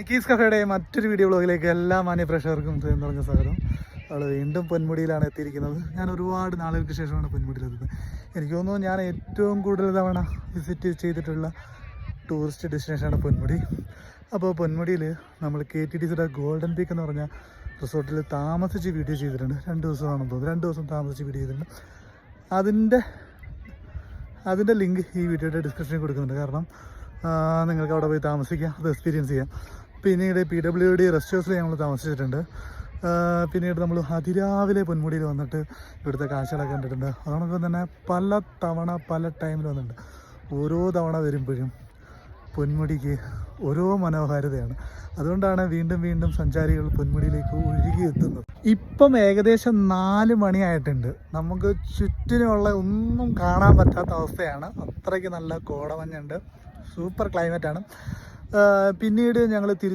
Nikki's കഫയുടെ മറ്റൊരു video ബ്ലോഗിലേക്ക് എല്ലാ മാന്യ പ്രേക്ഷകർക്കും തുടങ്ങി തുടങ്ങിയ സ്വാഗതം. അവൾ വീണ്ടും പൊന്മുടിയിലാണ് എത്തിയിരിക്കുന്നത്. ഞാൻ ഒരുപാട് നാളുകൾക്ക് ശേഷമാണ് പൊന്മുടിയിലെത്തുന്നത് എനിക്ക് തോന്നുന്നു ഞാൻ ഏറ്റവും കൂടുതൽ തവണ വിസിറ്റ് ചെയ്തിട്ടുള്ള ടൂറിസ്റ്റ് ഡെസ്റ്റിനേഷനാണ് പൊന്മുടി. അപ്പോൾ പൊന്മുടിയിൽ നമ്മൾ കെ ടി ടി സിയുടെ ഗോൾഡൻ പീക്ക് എന്ന് പറഞ്ഞ റിസോർട്ടിൽ താമസിച്ച് വീഡിയോ ചെയ്തിട്ടുണ്ട്. രണ്ട് ദിവസമാണെന്ന് തോന്നുന്നു രണ്ട് ദിവസം താമസിച്ച് വീഡിയോ ചെയ്തിട്ടുണ്ട്. അതിന്റെ അതിന്റെ ലിങ്ക് ഈ വീഡിയോയുടെ ഡിസ്ക്രിപ്ഷനിൽ കൊടുക്കുന്നുണ്ട്. കാരണം നിങ്ങൾക്ക് അവിടെ പോയി താമസിക്കാം അത് എക്സ്പീരിയൻസ് ചെയ്യാം. പിന്നീട് പി ഡബ്ല്യു ഡി റെസ്റ്റ് ഹൗസിൽ ഞങ്ങൾ താമസിച്ചിട്ടുണ്ട്. പിന്നീട് നമ്മൾ അതിരാവിലെ പൊന്മുടിയിൽ വന്നിട്ട് ഇവിടുത്തെ കാഴ്ചകളൊക്കെ കണ്ടിട്ടുണ്ട്. അതോടൊപ്പം തന്നെ പല തവണ പല ടൈമിൽ വന്നിട്ടുണ്ട്. ഓരോ തവണ വരുമ്പോഴും പൊന്മുടിക്ക് ഓരോ മനോഹാരിതയാണ്. അതുകൊണ്ടാണ് വീണ്ടും വീണ്ടും സഞ്ചാരികൾ പൊന്മുടിയിലേക്ക് ഒഴുകി എത്തുന്നത്. ഇപ്പം ഏകദേശം നാല് മണിയായിട്ടുണ്ട്. നമുക്ക് ചുറ്റിനുള്ള ഒന്നും കാണാൻ പറ്റാത്ത അവസ്ഥയാണ്. അത്രയ്ക്ക് നല്ല കോടമഞ്ഞുണ്ട്. സൂപ്പർ ക്ലൈമറ്റാണ് പിന്നീട് ഞങ്ങൾ തിരിച്ച്